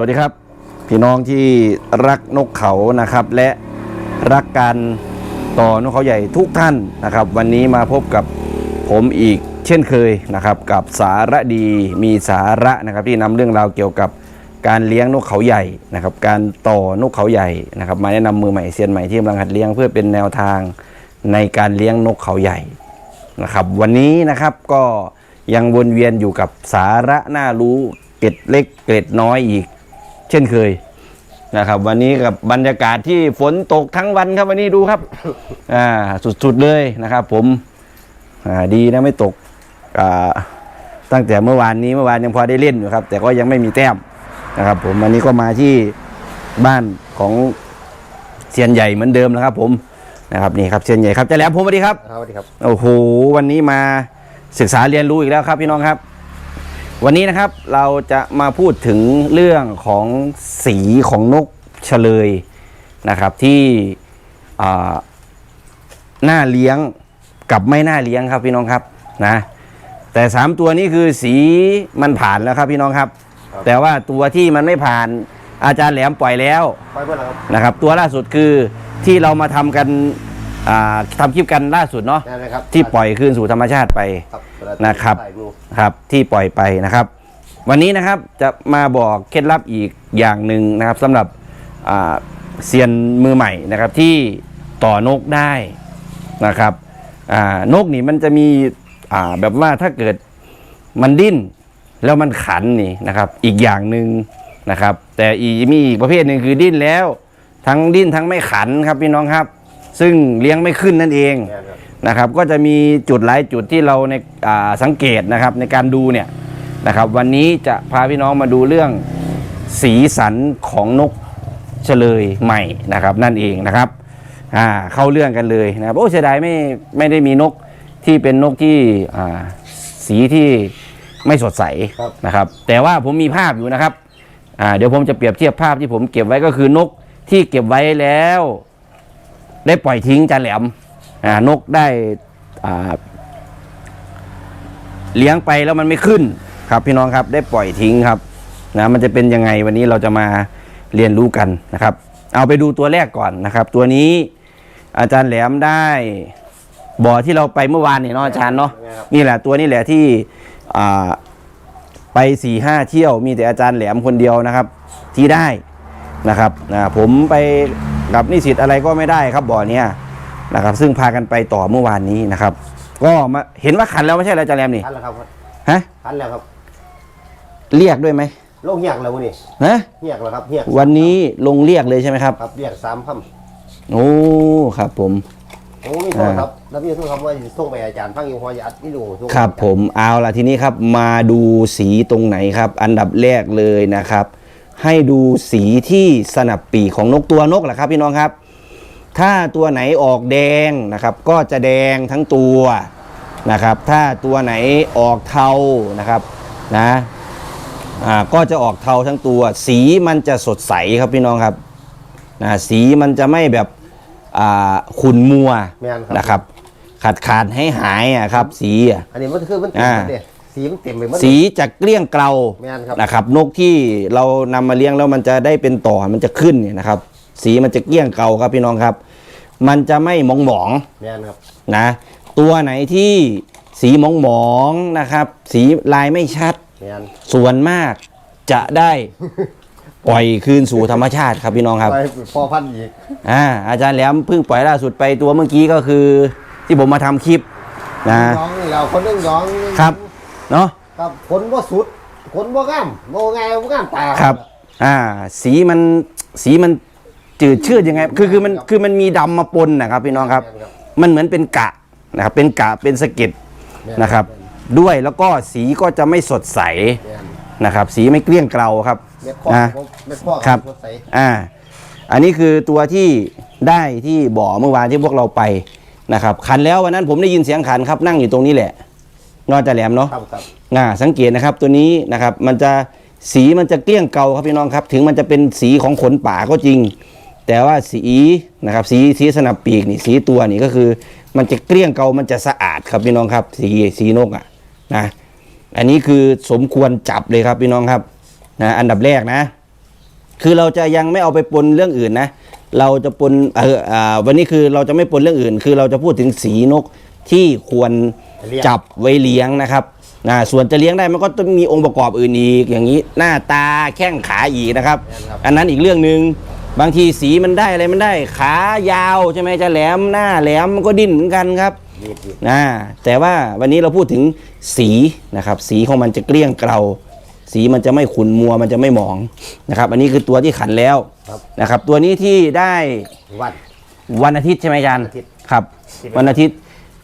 วัสดีครับ พี่น้องที่รักนกเขานะครับ และรักการต่อนกเขาใหญ่ทุกท่านนะครับ วันนี้มาพบกับผมอีกเช่นเคยนะครับ กับสาระดีมีสาระนะครับ ที่นำเรื่องราวเกี่ยวกับการเลี้ยงนกเขาใหญ่นะครับ การต่อนกเขาใหญ่นะครับ มาแนะนำมือใหม่เซียนใหม่ที่กำลังหัดเลี้ยงเพื่อเป็นแนวทางในการเลี้ยงนกเขาใหญ่นะครับ วันนี้นะครับก็ยังวนเวียนอยู่กับสาระน่ารู้เกร็ดเล็กเกร็ดน้อยอีก เช่นเคยนะครับ วันนี้กับบรรยากาศที่ฝนตกทั้งวันครับวันนี้ดูครับอ่าสุดๆเลยนะครับ ผมอ่าดีนะไม่ตกอ่าตั้งแต่เมื่อวานนี้เมื่อวานยังพอได้เล่นอยู่ครับ แต่ก็ยังไม่มีแต้มนะครับ ผมวันนี้ก็มาที่บ้านของเซียนใหญ่เหมือนเดิมนะครับ ผมนะครับนี่ครับเซียนใหญ่ครับเจะแหล้วผมสวัสดีครับ ครับสวัสดีครับ โอ้โห วันนี้มาศึกษาเรียนรู้อีกแล้วครับพี่น้องครับ วันนี้นะครับเราจะมาพูดถึงเรื่องของสีของนกเฉลยนะครับที่อ่าน่าเลี้ยงกับไม่น่าเลี้ยงครับพี่น้องครับนะแต่สามตัวนี้คือสีมันผ่านแล้วครับพี่น้องครับครับ แต่ว่าตัวที่มันไม่ผ่านอาจารย์แหลมปล่อยแล้วไปเพื่อนแล้วครับนะครับ ตัวล่าสุดคือที่เรามาทำกัน อ่าทำคลิปกันล่าสุดเนาะนั่นนะครับที่ปล่อยคืนสู่ธรรมชาติไป ครับนะครับถ่ายดูครับที่ปล่อยไปนะครับ วันนี้นะครับจะมาบอกเคล็ดลับอีกอย่างหนึ่งนะครับสำหรับอ่าเซียนมือใหม่นะครับที่ต่อนกได้นะครับอ่านกนี่มันจะมีอ่าแบบว่าถ้าเกิดมันดิ้น แล้วมันขันนี่นะครับ อีกอย่างหนึ่งนะครับ แต่อีกมีอีกประเภทหนึ่งคือดิ้นแล้ว ทั้งดิ้นทั้งไม่ขันครับพี่น้องครับ ซึ่งเลี้ยงไม่ขึ้นนั่นเองนั่นครับนะครับ ก็จะมีจุดหลายจุดที่เราในอ่าสังเกตนะครับในการดูเนี่ยนะครับ วันนี้จะพาพี่น้องมาดูเรื่องสีสันของนกเฉลยใหม่นะครับ นั่นเองนะครับอ่าเข้าเรื่องกันเลยนะครับโอ้เสียดายไม่ไม่ได้มีนกที่เป็นนกที่อ่าสีที่ไม่สดใสครับนะครับ แต่ว่าผมมีภาพอยู่นะครับอ่าเดี๋ยวผมจะเปรียบเทียบภาพที่ผมเก็บไว้ก็คือนกที่เก็บไว้แล้ว ได้ปล่อยทิ้งจานแหลมอ่านกได้อ่าเลี้ยงไปแล้วมันไม่ขึ้นครับพี่น้องครับได้ปล่อยทิ้งครับนะมันจะเป็นยังไงวันนี้เราจะมาเรียนรู้กันนะครับ เอาไปดูตัวแรกก่อนนะครับ ตัวนี้อาจารย์แหลมได้บ่อที่เราไปเมื่อวานเนี่ยเนาะอาจารย์เนาะครับนี่แหละตัวนี้แหละที่อ่าไปสี่ห้าเที่ยวมีแต่อาจารย์แหลมคนเดียวนะครับ ที่ได้นะครับอ่าผมไป กับนิสิตอะไรก็ไม่ได้ครับบ่อเนี้ยนะครับ ซึ่งพากันไปต่อเมื่อวานนี้นะครับ ก็มาเห็นว่าขันแล้วไม่ใช่เหรออาจารย์แหลมนี่ทันแล้วครับฮะทันแล้วครับ เรียกด้วยไหมโลกเหียกแล้ววันนี้นะเหียกแล้วครับเหียกวันนี้ลงเรียกเลยใช่ไหมครับครับเรียกสามคโอ้ครับผมำโอ้มีโทษครับแล้วมีโทษครับว่าส่งไปอาจารย์ฟังอยู่พอจะอัดวิดีโอส่งไปครับอาจาย์ผมเอาละทีนี้ครับ มาดูสีตรงไหนครับ อันดับแรกเลยนะครับ ให้ดูสีที่สนับปีกของนกตัวนกแหละครับพี่น้องครับ ถ้าตัวไหนออกแดงนะครับ ก็จะแดงทั้งตัวนะครับ ถ้าตัวไหนออกเทานะครับนะอ่าก็จะออกเทาทั้งตัว สีมันจะสดใสครับพี่น้องครับนะสีมันจะไม่แบบอ่าขุ่นมัวแม่นครับ นะครับ ขาดขาดให้หายอะครับ สีอะอันนี้มันคือมันเต็มอ่าหมดเลย สีมันเต็มไปหมด สีจะเกลี้ยงเกลาแม่นครับ นะครับ นกที่เรานำมาเลี้ยงแล้วมันจะได้เป็นต่อมันจะขึ้นเนี่ยนะครับ สีมันจะเกลี้ยงเกลาครับพี่น้องครับ มันจะไม่หมองหมองแม่นครับๆนะตัวไหนที่สีหมองหมองๆนะครับ สีลายไม่ชัด แม่นส่วนมากจะได้ ปล่อยคืนสู่ธรรมชาติครับพี่น้องครับไปพอพันอีกอ่าอาจารย์แหลมเพิ่งปล่อยล่าสุดไปตัวเมื่อกี้ก็คือ ที่ผมมาทำคลิปนะ น้องนี่เราคนนึงน้องครับ เนาะครับคนบ่สุดคนบ่งามบ่ไงบ่งามตาครับ อ่า สีมันสีมันจืดชืดยังไง คือคือมันคือมันมีดำมาปนนะครับพี่น้องครับแม่นครับ มันเหมือนเป็นกะนะครับ เป็นกะเป็นสะเก็ดแม่นะครับ ด้วยแล้วก็สีก็จะไม่สดใสแม่นนะครับ สีไม่เกลี้ยงเกลาครับเม็ดข้อนะเม็ดข้อครับสดใสอ่า อันนี้คือตัวที่ได้ที่บ่อเมื่อวานที่พวกเราไปนะครับ ขันแล้ววันนั้นผมได้ยินเสียงขันครับนั่งอยู่ตรงนี้แหละ นอกจากแหลมเนาะครับครับอ่าสังเกตนะครับตัวนี้นะครับมันจะสีมันจะเกลี้ยงเกลาครับพี่น้องครับ ถึงมันจะเป็นสีของขนป่าก็จริง แต่ว่าสีนะครับสีสีสนับปีกนี่สีตัวนี่ก็คือ มันจะเกลี้ยงเกลามันจะสะอาดครับพี่น้องครับ สีสีนกอะนะอันนี้คือสมควรจับเลยครับพี่น้องครับนะอันดับแรกนะ คือเราจะยังไม่เอาไปปนเรื่องอื่นนะ เราจะปนเอออ่าวันนี้คือเราจะไม่ปนเรื่องอื่น คือเราจะพูดถึงสีนกที่ควรเลี้ยง จับไว้เลี้ยงนะครับนะส่วนจะเลี้ยงได้มันก็ต้องมีองค์ประกอบอื่นอีกอย่างนี้หน้าตาแข้งขาอีกนะครับ อันนั้นอีกเรื่องหนึ่งบางทีสีมันได้อะไรมันได้ ขายาวใช่ไหมจะแหลมหน้าแหลมมันก็ดิ้นเหมือนกันครับดีดีนะแต่ว่าวันนี้เราพูดถึงสีนะครับ สีของมันจะเกลี้ยงเกลา สีมันจะไม่ขุ่นมัวมันจะไม่หมองนะครับ อันนี้คือตัวที่ขันแล้วครับนะครับ ตัวนี้ที่ได้วัดวันอาทิตย์ใช่ไหมอาจารย์วันอาทิตย์ครับที่ได้วันอาทิตย์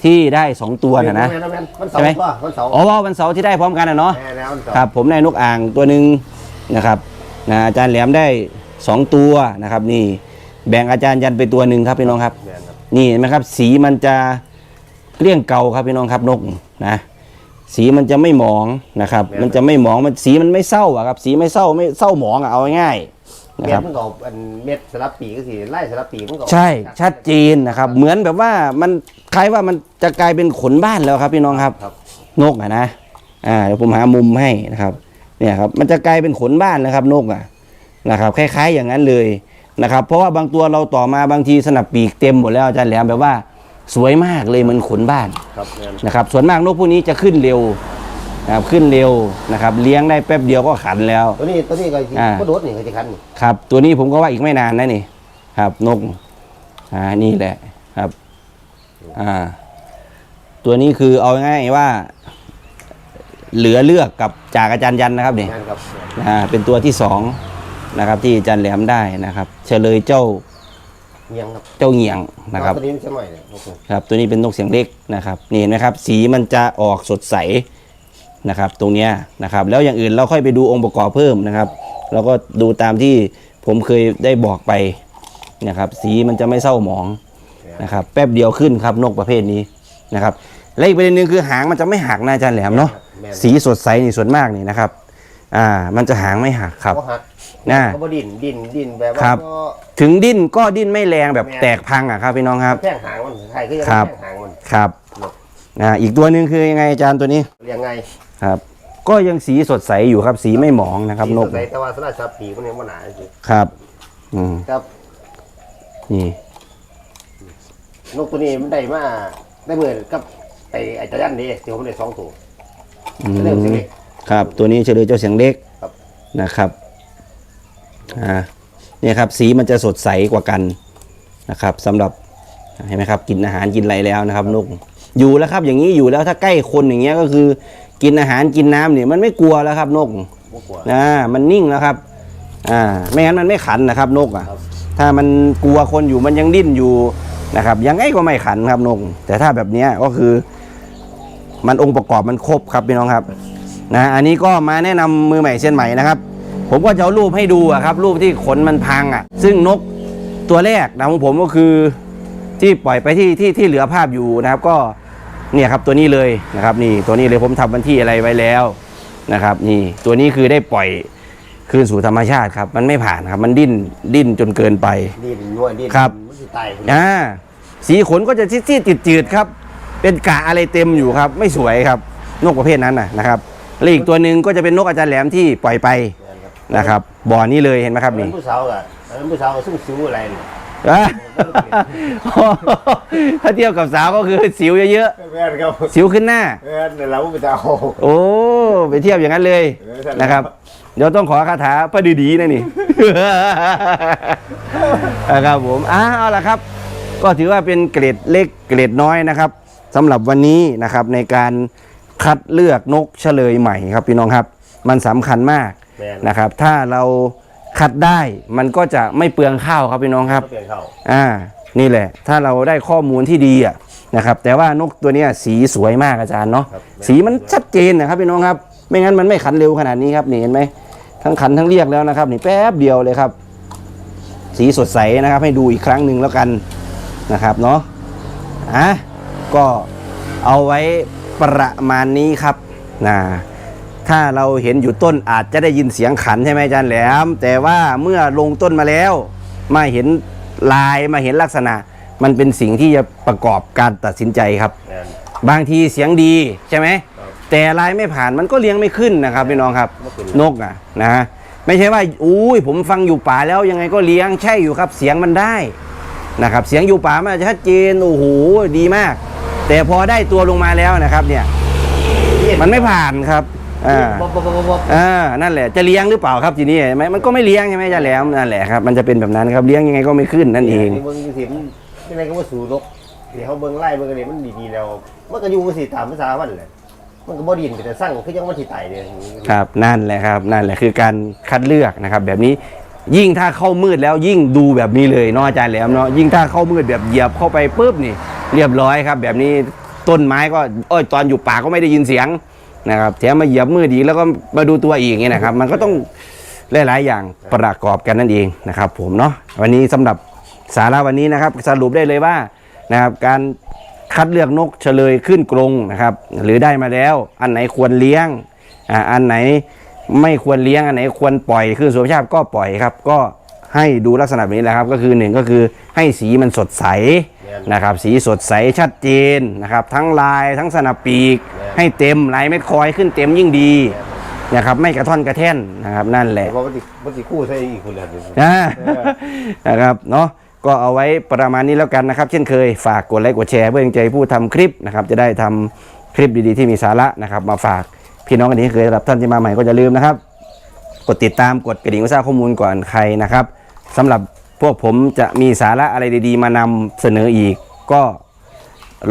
ที่ได้สองตัวนะนะแม่แม่วันเสาใช่ร์ไหมป่ะวันเสาร์อ๋อวันเสาร์ที่ได้พร้อมกันนะเนาะแม่แล้ววันเสาร์ครับผมได้นกอ่างตัวหนึ่งนะครับนะอาจารย์แหลมได้สองตัวนะครับ นี่แบ่งอาจารย์ยันไปตัวหนึ่งครับพี่น้องครับแม่ครับนี่เห็นไหมครับ สีมันจะเกลี้ยงเกาครับพี่น้องครับนกนะ สีมันจะไม่หมองนะครับ มันจะไม่หมองมันสีมันไม่เศร้าอะครับสีไม่เศร้าไม่เศร้าหมองอะเอาง่ายๆนะเม็คดรับ มันก็อันเม็ดสลับปีก็สิไล่สลับปีมันก็ใช่ชัดเจนนะครับ เหมือนแบบว่ามันคล้ายว่ามันจะกลายเป็นขนบ้านแล้วครับพี่น้องครับ ครับ นกอะนะ อ่าเดี๋ยวผมหามุมให้นะครับ เนี่ยครับ มันจะกลายเป็นขนบ้านนะครับนกอะนะครับ คล้าย ๆ อย่างนั้นเลยนะครับ เพราะว่าบางตัวเราต่อมาบางทีสนับปีกเต็มหมดแล้วอาจารย์แหลมแบบว่า สวยมากเลยเหมือนขนบ้านครับแม่นนะครับ ส่วนมากนกพวกนี้จะขึ้นเร็วนะครับขึ้นเร็วนะครับ เลี้ยงได้แป๊บเดียวก็ขันแล้ว ตัวนี้ตัวนี้ก็สิอ่าก็โดดนี่ก็จะคันนี่ครับ ตัวนี้ผมก็ว่าอีกไม่นานนะนี่ ครับ นกอ่านี่แหละครับ อ่า ตัวนี้คือเอาง่ายๆว่า เหลือเลือกกับจากอาจารย์ยันนะครับนี่ แม่นครับอ่าเป็นตัวที่สองนะครับที่อาจารย์แหลมได้นะครับ เฉลยเจ้า เงียงครับเจ้าเหงียงนะครับตัวนี้มันใช่ไหมเนี่ยโอเคครับ ตัวนี้เป็นนกเสียงเล็กนะครับนี่เห็นไหมครับ สีมันจะออกสดใสนะครับ ตรงเนี้ยนะครับ แล้วอย่างอื่นเราค่อยไปดูองค์ประกอบเพิ่มนะครับเราก็ดูตามที่ผมเคยได้บอกไปนะครับ สีมันจะไม่เศร้าหมองนะครับ แป๊บเดียวขึ้นครับนกประเภทนี้นะครับและอีกประเด็นหนึ่งคือหางมันจะไม่หักนะอาจารย์แหลมเนาะแม่นสีสดใสนี่ส่วนมากนี่นะครับ อ่า มันจะหางไม่หักครับ เขาหักน่าเขาบ่ดินดินดินแบบว่าครับ ก็ถึงดิ้นก็ดิ้นไม่แรงแบบแตกพังอะครับพี่น้องครับแข้งหางมันใครก็ยังครับแข้งหางมัน ครับอ่าอีกตัวหนึ่งคือยังไงอาจารย์ตัวนี้เรียงไงครับ ก็ยังสีสดใสอยู่ครับ สีไม่หมองนะครับนกสีสดใสแต่ว่าสลัดสับปีมันยังบ่หนาสิครับ อืมครับ นี่ นกตัวนี้มันได้มาได้เหมือนกับไอ้ไอ้ตะยันนี่ที่ผมได้สองตัวอืม เรื่องเสียงเล็กครับตัวนี้เฉลยเจ้าเสียงเล็กครับ นะครับ อ่าเนี่ยครับสีมันจะสดใสกว่ากันนะครับสำหรับเห็นไหมครับกินอาหารกินอะไรแล้วนะครับนกอยู่แล้วครับ อย่างนี้อยู่แล้วถ้าใกล้คนอย่างเงี้ยก็คือ กินอาหารกินน้ำเนี่ยมันไม่กลัวแล้วครับนกบ่กลัวนะมันนิ่งแล้วครับอ่าไม่งั้นมันไม่ขันนะครับนกอะครับถ้ามันกลัวคนอยู่มันยังดิ้นอยู่นะครับยังไงก็ไม่ขันครับนก แต่ถ้าแบบเนี้ยก็คือ มันองค์ประกอบมันครบครับพี่น้องครับนะอันนี้ก็มาแนะนำมือใหม่เส้นใหม่นะครับ ผมก็จะเอารูปให้ดูอะครับ รูปที่ขนมันพังอะซึ่งนกตัวแรกนะของผมก็คือที่ปล่อยไปที่ที่ที่เหลือภาพอยู่นะครับ ก็เนี่ยครับตัวนี้เลยนะครับ นี่ตัวนี้เลยผมทำวันที่อะไรไว้แล้วนะครับ นี่ตัวนี้คือได้ปล่อยคืนสู่ธรรมชาติครับ มันไม่ผ่านครับ มันดิ้นดิ้นจนเกินไปดินนวดดินครับมันสิตายอ่าสีขนก็จะซีดๆจืดๆครับ เป็นกะอะไรเต็มอยู่ครับ ไม่สวยครับนกประเภทนั้นนะนะครับและอีกตัวหนึ่งก็จะเป็นนกอาจารย์แหลมที่ปล่อยไป นะครับบ่อนี้เลยเห็นไหมครับนี่นี่ผู้สาวอะอันนั้นผู้สาวซึ่งซิวอะไรนี่อ่าถ้าเทียบกับสาวก็คือสิวเยอะแม่นครับๆสิวขึ้นหน้าแม่นแต่เราไปจะเอาโอ้ไปเทียบอย่างนั้นเลยเออใช่แล้วนะครับ เดี๋ยวต้องขอคาถาพระดีดีๆนะนี่นะครับผมอ้าเอาละครับ ก็ถือว่าเป็นเกรดเล็กเกรดน้อยนะครับสำหรับวันนี้นะครับในการคัดเลือกนกเฉลยใหม่ครับพี่น้องครับ มันสำคัญมากแม่ นนะครับ ถ้าเราคัดได้มันก็จะไม่เปลืองข้าวครับพี่น้องครับ เปลี่ยนเข้าอ่า นี่แหละ ถ้าเราได้ข้อมูลที่ดีอะนะครับ แต่ว่านกตัวเนี้ยสีสวยมากอาจารย์เนาะครับสีมันชัดเจนนะครับพี่น้องครับ ไม่งั้นมันไม่ขันเร็วขนาดนี้ครับนี่เห็นไหมทั้งขันทั้งเรียกแล้วนะครับ นี่แป๊บเดียวเลยครับ สีสดใสนะครับ ให้ดูอีกครั้งหนึ่งแล้วกันนะครับเนาะ อะ ก็เอาไว้ประมาณนี้ครับนะ ถ้าเราเห็นอยู่ต้นอาจจะได้ยินเสียงขันใช่ไหมอาจารย์แหลม แต่ว่าเมื่อลงต้นมาแล้ว มาเห็นลายมาเห็นลักษณะ มันเป็นสิ่งที่จะประกอบการตัดสินใจครับแม่นบางทีเสียงดีใช่ไหมครับแต่ลายไม่ผ่านมันก็เลี้ยงไม่ขึ้นนะครับพี่น้องครับไม่ขึ้นนกอะนะไม่ใช่ว่าอุ้ยผมฟังอยู่ป่าแล้วยังไงก็เลี้ยงใช่อยู่ครับ เสียงมันได้นะครับ เสียงอยู่ป่ามันอาจจะชัดเจนโอ้โหดีมาก แต่พอได้ตัวลงมาแล้วนะครับเนี่ยมันไม่ผ่านครับ อ่าบ๊อบบ๊อบบ๊อบบ๊อบอ่านั่นแหละจะเลี้ยงหรือเปล่าครับทีนี้เห็นไหมมันก็ไม่เลี้ยงใช่ไหมจะแหลมนั่นแหละครับมันจะเป็นแบบนั้นครับเลี้ยงยังไงก็ไม่ขึ้นนั่นเองเบิ่งสิมันยังไงก็ว่าสู่นกเดี๋ยวเขาเบิ่งไล่เบิ่งกันนี่มันดีๆแล้วมันก็อยู่สิตามภาษามันแหละมันก็บ่ดินแต่สั่งคือยังมันสิตายเนี่ยครับนั่นแหละครับนั่นแหละคือการคัดเลือกนะครับ แบบนี้ยิ่งถ้าเข้ามืดแล้วยิ่งดูแบบนี้เลยเนาะอาจารย์แหลมเนาะยิ่งถ้าเข้ามืดแบบเหยียบเข้าไปปุ๊บนี่ เรียบร้อยครับ แบบนี้ต้นไม้ก็เอ้ยตอนอยู่ป่าก็ไม่ได้ยินเสียง นะครับแถมมาเหยียบมือดีแล้วก็มาดูตัวอีกอย่างเงี้ยนะครับ มันก็ต้องหลาย ๆ อย่างประกอบกันนั่นเองนะครับ ผมเนาะวันนี้สำหรับสาระวันนี้นะครับ สรุปได้เลยว่านะครับการคัดเลือกนกเฉลยขึ้นกรงนะครับ หรือได้มาแล้ว อันไหนควรเลี้ยงอ่าอันไหนไม่ควรเลี้ยงอันไหนควรปล่อยคือสุภาพก็ปล่อยครับ ก็ให้ดูลักษณะแบบนี้แหละครับ ก็คือหนึ่งก็คือให้สีมันสดใสนะครับ สีสดใสชัดเจนนะครับ ทั้งลายทั้งสนับปีก ให้เต็มลายเม็ดคอยขึ้นเต็มยิ่งดีนะครับไม่กระท่อนกระแท่นนะครับนั่นแหละเพราะมันสิมันสิคู่ใส่อีกคนละอ่านะครับเนาะก็เอาไว้ประมาณนี้แล้วกันนะครับ เช่นเคยฝากกดไลค์กดแชร์เพื่อเป็นกำลังใจผู้ทำคลิปนะครับจะได้ทำคลิปดีๆที่มีสาระนะครับ มาฝากพี่น้องกันที่เคยสำหรับท่านที่มาใหม่ก็จะลืมนะครับ กดติดตามกดกระดิ่งเพื่อทราบข้อมูลก่อนใครนะครับสำหรับพวกผมจะมีสาระอะไรดีๆ มานำเสนออีกก็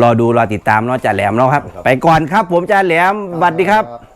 รอดูรอติดตามเนาะจ่าแหลมเนาะครับ ไปก่อนครับ ผมจ่าแหลมสวัสดีครับครับ